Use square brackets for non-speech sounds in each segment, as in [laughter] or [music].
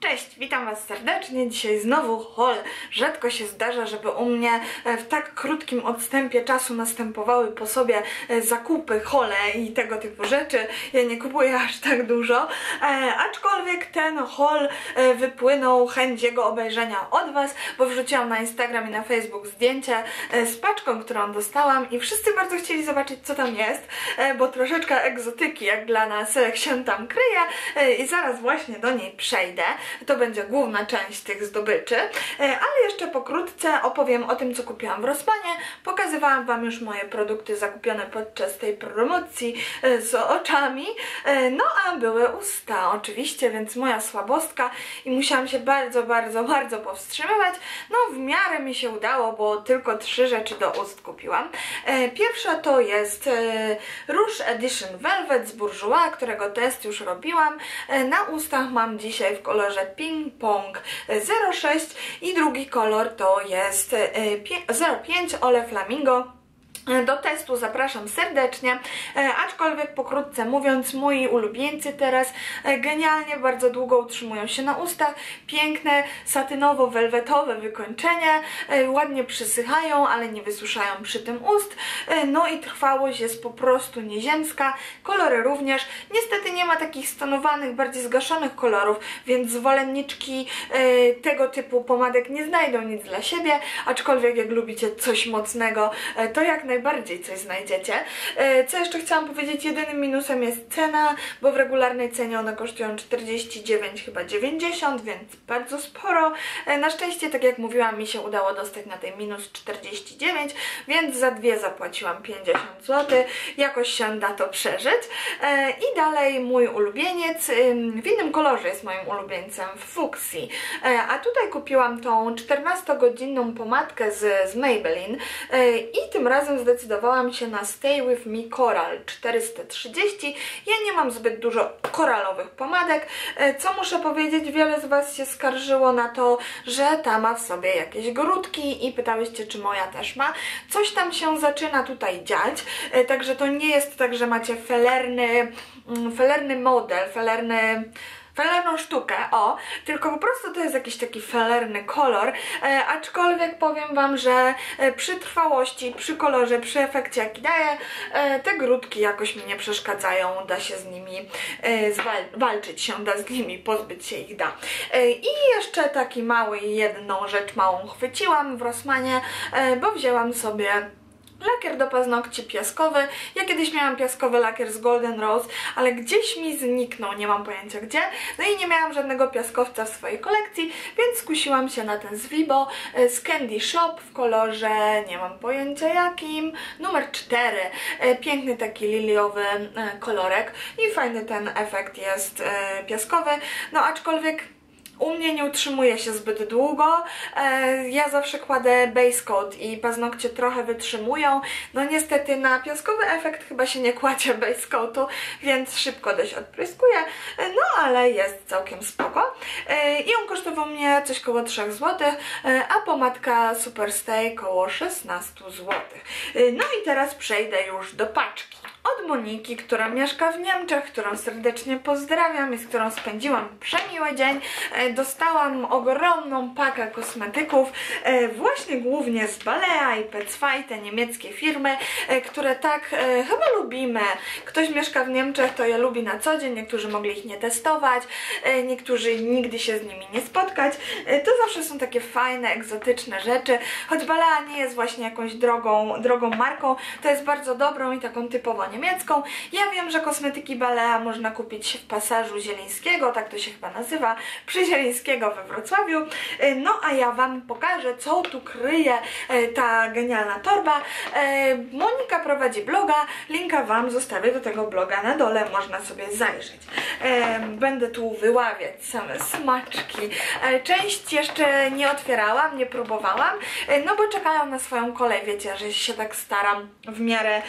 Cześć, witam Was serdecznie. Dzisiaj znowu haul. Rzadko się zdarza, żeby u mnie e, w tak krótkim odstępie czasu następowały po sobie e, zakupy, hole i tego typu rzeczy. Ja nie kupuję aż tak dużo, e, aczkolwiek ten haul e, wypłynął chęć jego obejrzenia od Was, bo wrzuciłam na Instagram i na Facebook zdjęcie z paczką, którą dostałam i wszyscy bardzo chcieli zobaczyć, co tam jest, bo troszeczkę egzotyki, jak dla nas, się tam kryje i zaraz właśnie do niej przejdę. To będzie główna część tych zdobyczy, E, ale jeszcze pokrótce opowiem o tym, co kupiłam w Rossmanie. Pokazywałam Wam już moje produkty zakupione podczas tej promocji e, z oczami, E, no a były usta oczywiście, więc moja słabostka i musiałam się bardzo, bardzo, bardzo powstrzymywać. No w miarę mi się udało, bo tylko trzy rzeczy do ust kupiłam. Pierwsza to jest Rouge Edition Velvet z Bourjois, którego test już robiłam. Na ustach mam dzisiaj w kolorze Ping Pong 06 i drugi kolor to jest e, pie- 05 Ole Flamingo. Do testu zapraszam serdecznie, e, aczkolwiek pokrótce mówiąc, moi ulubieńcy teraz e, genialnie, bardzo długo utrzymują się na ustach, piękne, satynowo-welwetowe wykończenie, e, ładnie przysychają, ale nie wysuszają przy tym ust, no i trwałość jest po prostu nieziemska, kolory również, niestety nie ma takich stonowanych, bardziej zgaszonych kolorów, więc zwolenniczki tego typu pomadek nie znajdą nic dla siebie, aczkolwiek jak lubicie coś mocnego, to jak najbardziej coś znajdziecie. E, Co jeszcze chciałam powiedzieć, jedynym minusem jest cena, bo w regularnej cenie one kosztują 49, chyba 90, więc bardzo sporo. E, Na szczęście, tak jak mówiłam, mi się udało dostać na tej minus 49, więc za dwie zapłaciłam 50 zł. Jakoś się da to przeżyć. E, I dalej mój ulubieniec, w innym kolorze jest moim ulubieńcem, w fuksji. A tutaj kupiłam tą 14-godzinną pomadkę z, z Maybelline i tym razem zdecydowałam się na Stay With Me Coral 430. Ja nie mam zbyt dużo koralowych pomadek. E, Co muszę powiedzieć, wiele z Was się skarżyło na to, że ta ma w sobie jakieś grudki i pytałyście, czy moja też ma. Coś tam się zaczyna tutaj dziać, e, także to nie jest tak, że macie felerny, mm, felerny model, felerny felerną sztukę, o, tylko po prostu to jest jakiś taki felerny kolor, e, aczkolwiek powiem Wam, że e, przy trwałości, przy kolorze, przy efekcie jaki daje, e, te grudki jakoś mi nie przeszkadzają, da się z nimi e, zwal- walczyć się, da z nimi, pozbyć się ich da. E, I jeszcze taki mały, jedną rzecz małą chwyciłam w Rossmanie, e, bo wzięłam sobie Lakier do paznokci piaskowy. Ja kiedyś miałam piaskowy lakier z Golden Rose, ale gdzieś mi zniknął, nie mam pojęcia gdzie. No i nie miałam żadnego piaskowca w swojej kolekcji, więc skusiłam się na ten z Vibo e, z Candy Shop w kolorze, nie mam pojęcia jakim, numer 4. E, Piękny taki liliowy e, kolorek i fajny ten efekt jest piaskowy. No aczkolwiek u mnie nie utrzymuje się zbyt długo. E, Ja zawsze kładę base coat i paznokcie trochę wytrzymują. No niestety na piaskowy efekt chyba się nie kładzie base coatu, więc szybko dość odpryskuję. E, No ale jest całkiem spoko. E, I on kosztował mnie coś koło 3 zł, a pomadka Superstay koło 16 zł. No i teraz przejdę już do paczki od Moniki, która mieszka w Niemczech, którą serdecznie pozdrawiam i z którą spędziłam przemiły dzień. E, Dostałam ogromną pakę kosmetyków, e, właśnie głównie z Balea i Petsfy, te niemieckie firmy, e, które tak chyba lubimy. Ktoś mieszka w Niemczech, to je lubi na co dzień, niektórzy mogli ich nie testować, niektórzy nigdy się z nimi nie spotkać. To zawsze są takie fajne, egzotyczne rzeczy, choć Balea nie jest właśnie jakąś drogą, drogą marką, to jest bardzo dobrą i taką typowo niemiecką. Ja wiem, że kosmetyki Balea można kupić w pasażu Zielińskiego, tak to się chyba nazywa, przy Zielińskiego we Wrocławiu. E, No a ja Wam pokażę, co tu kryje e, ta genialna torba. E, Monika prowadzi bloga, linka Wam zostawię do tego bloga na dole, można sobie zajrzeć. Będę tu wyławiać same smaczki. Część jeszcze nie otwierałam, nie próbowałam, no bo czekają na swoją kolej, wiecie, że się tak staram w miarę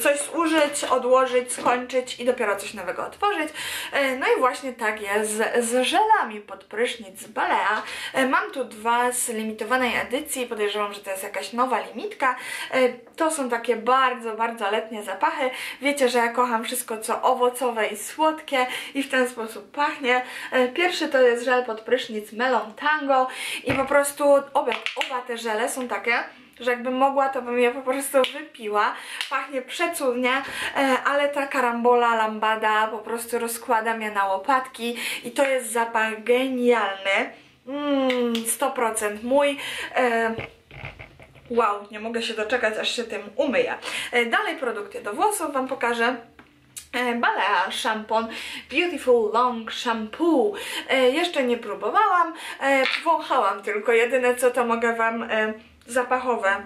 coś zużyć, użyć, odłożyć, skończyć i dopiero coś nowego otworzyć. E, No i właśnie tak jest z, żelami pod prysznic z Balea. E, Mam tu dwa z limitowanej edycji, podejrzewam, że to jest jakaś nowa limitka. E, To są takie bardzo, bardzo letnie zapachy. Wiecie, że ja kocham wszystko co owocowe i słodkie i w ten sposób pachnie. Pierwszy to jest żel pod prysznic Melon Tango i po prostu oba, oba te żele są takie, że jakbym mogła, to bym je po prostu wypiła. Pachnie przecudnie, e, ale ta karambola lambada po prostu rozkłada mnie na łopatki i to jest zapach genialny. Mm, 100% mój. E, Wow, nie mogę się doczekać, aż się tym umyję. E, Dalej produkty do włosów Wam pokażę. Balea Shampoo Beautiful Long Shampoo. Jeszcze nie próbowałam, wąchałam tylko. Jedyne co to mogę Wam zapachowe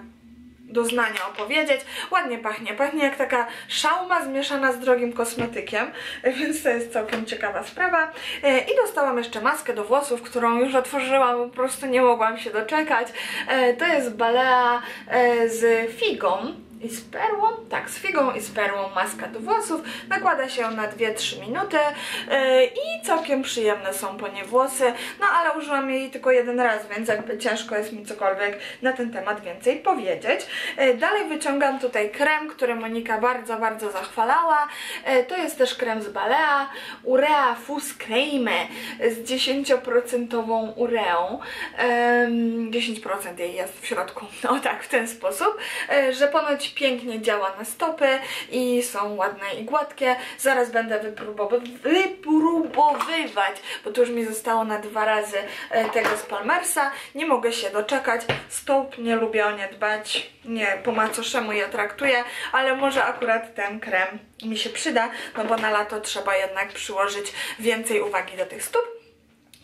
doznania opowiedzieć. Ładnie pachnie. Pachnie jak taka szauma zmieszana z drogim kosmetykiem, [laughs] więc to jest całkiem ciekawa sprawa. E, I dostałam jeszcze maskę do włosów, którą już otworzyłam, po prostu nie mogłam się doczekać. E, To jest Balea e, z figą i z perłą, tak, z figą i z perłą maska do włosów. Nakłada się na 2-3 minuty yy, i całkiem przyjemne są po nie włosy. No ale użyłam jej tylko jeden raz, więc jakby ciężko jest mi cokolwiek na ten temat więcej powiedzieć. Yy, dalej wyciągam tutaj krem, który Monika bardzo, bardzo zachwalała. Yy, to jest też krem z Balea, Urea Fus Creme z 10% ureą. Ym, 10% jej jest w środku, [laughs] no tak, w ten sposób, że ponoć pięknie działa na stopy i są ładne i gładkie. Zaraz będę wypróbowy- wypróbowywać, bo to już mi zostało na dwa razy e, tego z Palmersa. Nie mogę się doczekać. Stóp nie lubię o nie dbać. Nie po macoszemu je traktuję, ale może akurat ten krem mi się przyda, no bo na lato trzeba jednak przyłożyć więcej uwagi do tych stóp.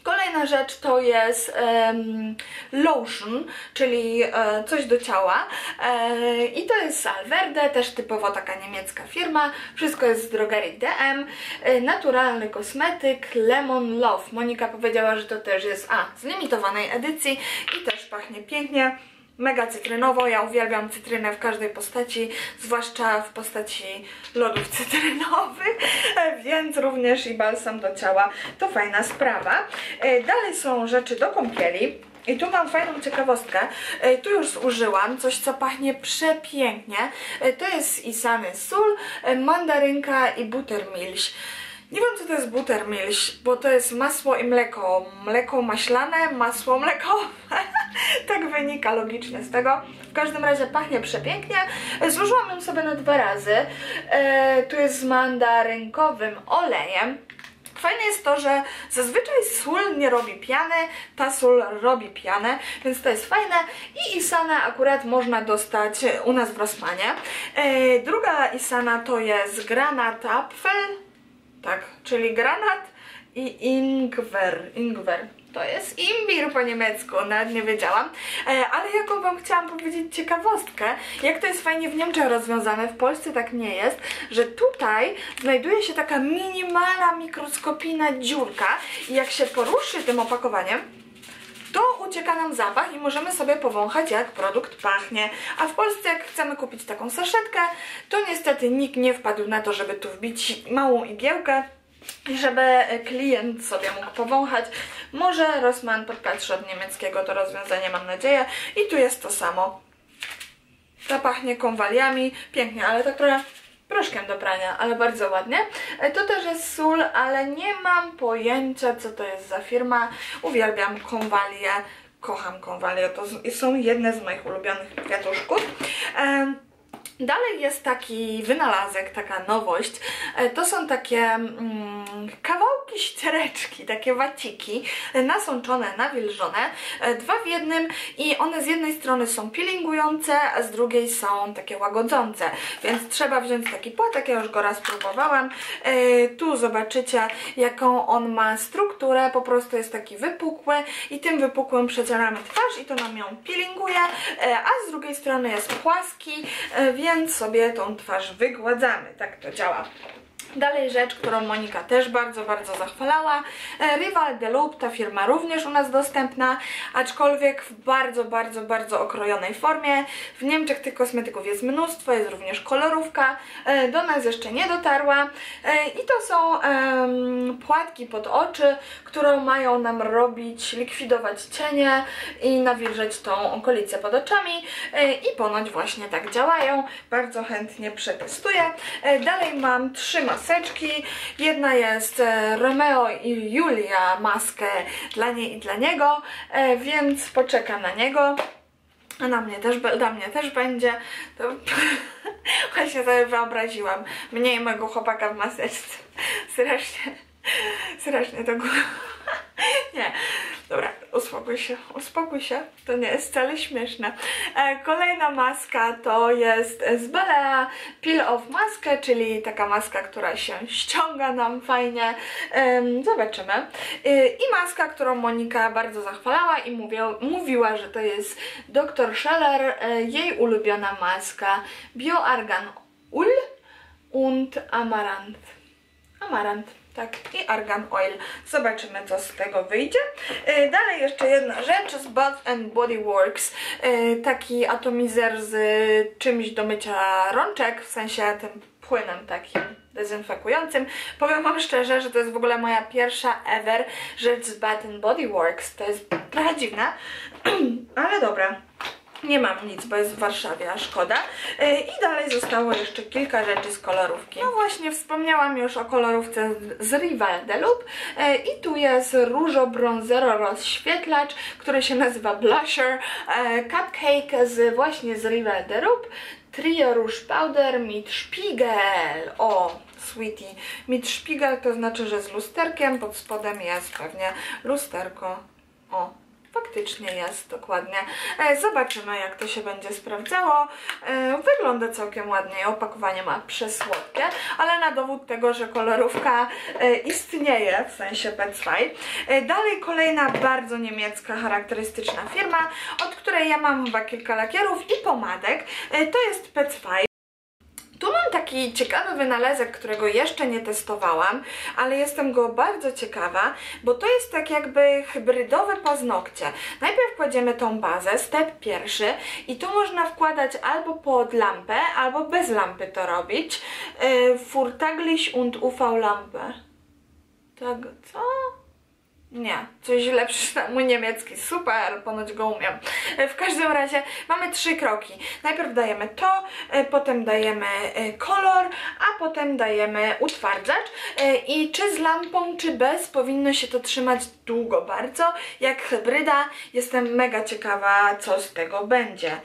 Kolejna rzecz to jest em, lotion, czyli e, coś do ciała e, i to jest Salverde, też typowo taka niemiecka firma. Wszystko jest z drogerii DM. E, naturalny kosmetyk Lemon Love. Monika powiedziała, że to też jest a, z limitowanej edycji i też pachnie pięknie. Mega cytrynowo, ja uwielbiam cytrynę w każdej postaci, zwłaszcza w postaci lodów cytrynowych, [laughs] więc również i balsam do ciała to fajna sprawa. E, Dalej są rzeczy do kąpieli. I tu mam fajną ciekawostkę. E, Tu już zużyłam coś, co pachnie przepięknie. E, To jest Isany Sól, mandarynka i buttermilch. Nie wiem, co to jest buttermilch, bo to jest masło i mleko. Mleko maślane, masło mlekowe. [laughs] tak wynika logicznie z tego. W każdym razie pachnie przepięknie. Zużyłam ją sobie na dwa razy. E, tu jest z mandarynkowym olejem. Fajne jest to, że zazwyczaj sól nie robi piany, ta sól robi pianę, więc to jest fajne i Isana akurat można dostać u nas w Rossmanie. E, druga Isana to jest granat apfel, tak, czyli granat i ingwer, ingwer. To jest imbir po niemiecku, nawet nie wiedziałam. E, ale jaką wam chciałam powiedzieć ciekawostkę, jak to jest fajnie w Niemczech rozwiązane, w Polsce tak nie jest, że tutaj znajduje się taka minimalna, mikroskopijna dziurka i jak się poruszy tym opakowaniem, to ucieka nam zapach i możemy sobie powąchać jak produkt pachnie. A w Polsce jak chcemy kupić taką saszetkę, to niestety nikt nie wpadł na to, żeby tu wbić małą igiełkę żeby klient sobie mógł powąchać. Może Rossmann podpatrzy od niemieckiego to rozwiązanie, mam nadzieję. I tu jest to samo. Ta pachnie konwaliami, pięknie, ale tak trochę proszkiem do prania, ale bardzo ładnie. E, To też jest sól, ale nie mam pojęcia, co to jest za firma. Uwielbiam konwalie, kocham konwalie, to są jedne z moich ulubionych kwiatuszków. Dalej jest taki wynalazek, taka nowość. E, To są takie mm, ściereczki, takie waciki, e, nasączone, nawilżone, e, dwa w jednym i one z jednej strony są peelingujące, a z drugiej są takie łagodzące, więc trzeba wziąć taki płatek, ja już go raz próbowałam. E, Tu zobaczycie jaką on ma strukturę, po prostu jest taki wypukły i tym wypukłym przecieramy twarz i to nam ją peelinguje, a z drugiej strony jest płaski, więc sobie tą twarz wygładzamy. Tak to działa. Dalej rzecz, którą Monika też bardzo, bardzo zachwalała. E, Rival de Loop, ta firma również u nas dostępna, aczkolwiek w bardzo, bardzo, bardzo okrojonej formie. W Niemczech tych kosmetyków jest mnóstwo, jest również kolorówka. E, Do nas jeszcze nie dotarła. E, I to są płatki pod oczy, które mają nam robić, likwidować cienie i nawilżyć tą okolicę pod oczami. I ponoć właśnie tak działają. Bardzo chętnie przetestuję. Dalej mam trzy maseczki. Jedna jest e, Romeo i Julia maskę dla niej i dla niego, e, więc poczekam na niego. A na mnie też, dla mnie też będzie. To [laughs] właśnie sobie wyobraziłam mnie mojego chłopaka w maseczce. Strasznie, strasznie to gó- [laughs] Nie, dobra, uspokój się, uspokój się, to nie jest wcale śmieszne. E, kolejna maska to jest z Belea Peel Off maskę, czyli taka maska, która się ściąga nam fajnie. Zobaczymy. E, I maska, którą Monika bardzo zachwalała i mówią, mówiła, że to jest Dr. Scheller, e, jej ulubiona maska Bioargan Ul und Amaranth. Amarant, tak, i argan oil. Zobaczymy, co z tego wyjdzie. E, Dalej jeszcze jedna rzecz z Bath and Body Works. E, Taki atomizer z czymś do mycia rączek, w sensie tym płynem takim dezynfekującym. Powiem Wam szczerze, że to jest w ogóle moja pierwsza ever rzecz z Bath and Body Works. To jest trochę dziwne, [clears throat] ale dobra. Nie mam nic, bo jest w Warszawie, a szkoda. Yy, I dalej zostało jeszcze kilka rzeczy z kolorówki. No właśnie, wspomniałam już o kolorówce z- Rival de Loop. Yy, I tu jest różo bronzero rozświetlacz, który się nazywa Blusher. Yy, Cupcake z właśnie z Rival de Loop. Trio Rouge Powder mit Spiegel. O, sweetie. Mit Spiegel to znaczy, że z lusterkiem. Pod spodem jest pewnie lusterko. O, Faktycznie jest, dokładnie. E, Zobaczymy, jak to się będzie sprawdzało. E, Wygląda całkiem ładnie, opakowanie ma przesłodkie, ale na dowód tego, że kolorówka e, istnieje, w sensie. E, Dalej kolejna bardzo niemiecka, charakterystyczna firma, od której ja mam chyba kilka lakierów i pomadek. To jest Petsfy. Tu mam taki ciekawy wynalazek, którego jeszcze nie testowałam, ale jestem go bardzo ciekawa, bo to jest tak jakby hybrydowe paznokcie. Najpierw kładziemy tą bazę, step pierwszy i tu można wkładać albo pod lampę, albo bez lampy to robić. Yy, Furtaglich und UV-Lampę. Tak, co? Nie, coś źle przeczytałam. Mój niemiecki, super, ponoć go umiem. E, W każdym razie mamy trzy kroki. Najpierw dajemy to, e, potem dajemy e, kolor, a potem dajemy utwardzacz. I czy z lampą, czy bez, powinno się to trzymać długo bardzo. Jak hybryda, jestem mega ciekawa, co z tego będzie.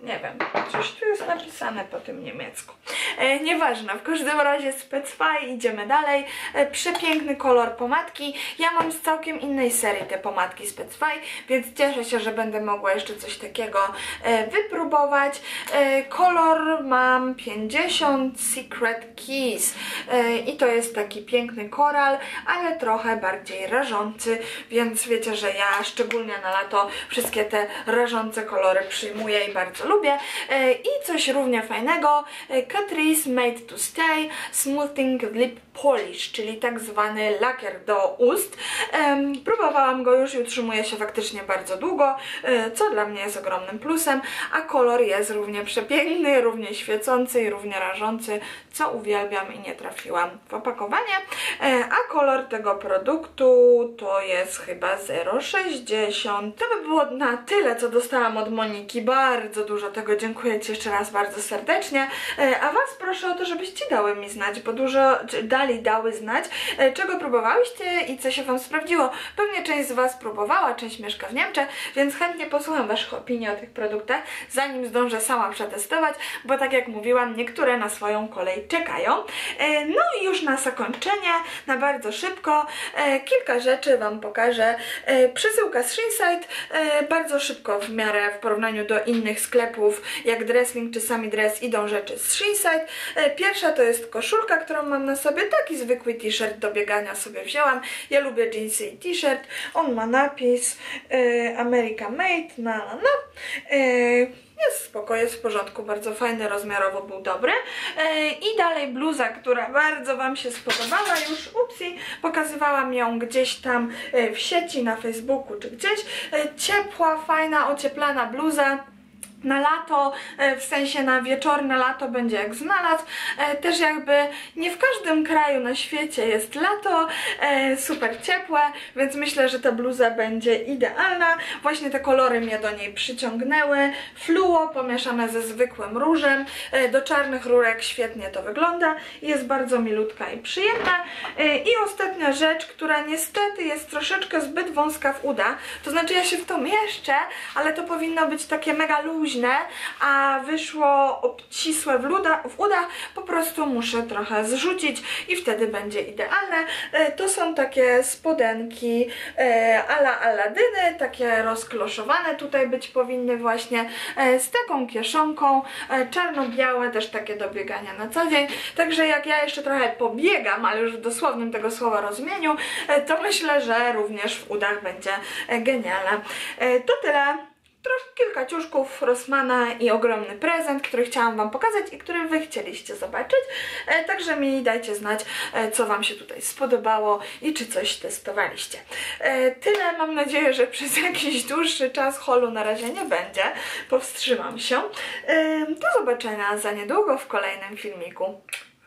Nie wiem, coś tu jest napisane po tym niemiecku. E, nieważne, w każdym razie Specfy, idziemy dalej. E, przepiękny kolor pomadki. Ja mam z całkiem innej serii te pomadki Specfy, więc cieszę się, że będę mogła jeszcze coś takiego e, wypróbować. E, kolor mam 50 Secret Keys e, i to jest taki piękny koral, ale trochę bardziej rażący, więc wiecie, że ja szczególnie na lato wszystkie te rażące kolory przyjmuję i bardzo lubię. E, I coś równie fajnego, e, Catrice Made to Stay Smoothing Lip Polish, czyli tak zwany lakier do ust. Próbowałam go już i utrzymuje się faktycznie bardzo długo, e, co dla mnie jest ogromnym plusem, a kolor jest równie przepiękny, równie świecący i równie rażący, co uwielbiam i nie trafiłam w opakowanie. A kolor tego produktu to jest chyba 0,60. To by było na tyle, co dostałam od Moniki. Bardzo dużo tego dziękuję Ci jeszcze raz bardzo serdecznie. E, a Was proszę o to, żebyście dały mi znać, bo dużo dali, dały znać, e, czego próbowałyście i co się Wam sprawdziło. Pewnie część z Was próbowała, część mieszka w Niemczech, więc chętnie posłucham Waszych opinii o tych produktach, zanim zdążę sama przetestować, bo tak jak mówiłam, niektóre na swoją kolej czekają. E, No i już na zakończenie, na bardzo szybko, kilka rzeczy Wam pokażę. Przesyłka z Shinside, bardzo szybko w miarę w porównaniu do innych sklepów, jak Dresslink czy Sami Dress idą rzeczy z Shinside. E, Pierwsza to jest koszulka, którą mam na sobie, taki zwykły t-shirt do biegania sobie wzięłam. Ja lubię jeansy i t-shirt. On ma napis e, America Made, na na na. E, jest spoko, jest w porządku, bardzo fajny, rozmiarowo był dobry. I dalej bluza, która bardzo Wam się spodobała już, upsi, pokazywałam ją gdzieś tam w sieci, na Facebooku czy gdzieś. Ciepła, fajna, ocieplana bluza na lato, e, w sensie na wieczorne lato będzie jak znalazł. E, Też jakby nie w każdym kraju na świecie jest lato, e, super ciepłe, więc myślę, że ta bluza będzie idealna. Właśnie te kolory mnie do niej przyciągnęły. Fluo pomieszane ze zwykłym różem. Do czarnych rurek świetnie to wygląda. Jest bardzo milutka i przyjemna. I ostatnia rzecz, która niestety jest troszeczkę zbyt wąska w uda. To znaczy ja się w to mieszczę, ale to powinno być takie mega luźne, a wyszło obcisłe w, luda, w uda. Po prostu muszę trochę zrzucić i wtedy będzie idealne. E, To są takie spodenki e, ala Aladyny, takie rozkloszowane tutaj być powinny właśnie e, z taką kieszonką, czarno-białe, też takie do biegania na co dzień. Także jak ja jeszcze trochę pobiegam, ale już w dosłownym tego słowa rozumieniu, to myślę, że również w udach będzie genialne. To tyle troszkę kilka ciuszków Rossmana i ogromny prezent, który chciałam Wam pokazać i który Wy chcieliście zobaczyć. E, także mi dajcie znać, e, co Wam się tutaj spodobało i czy coś testowaliście. E, tyle, mam nadzieję, że [laughs] przez jakiś dłuższy czas holu na razie nie będzie. Powstrzymam się. E, do zobaczenia za niedługo w kolejnym filmiku.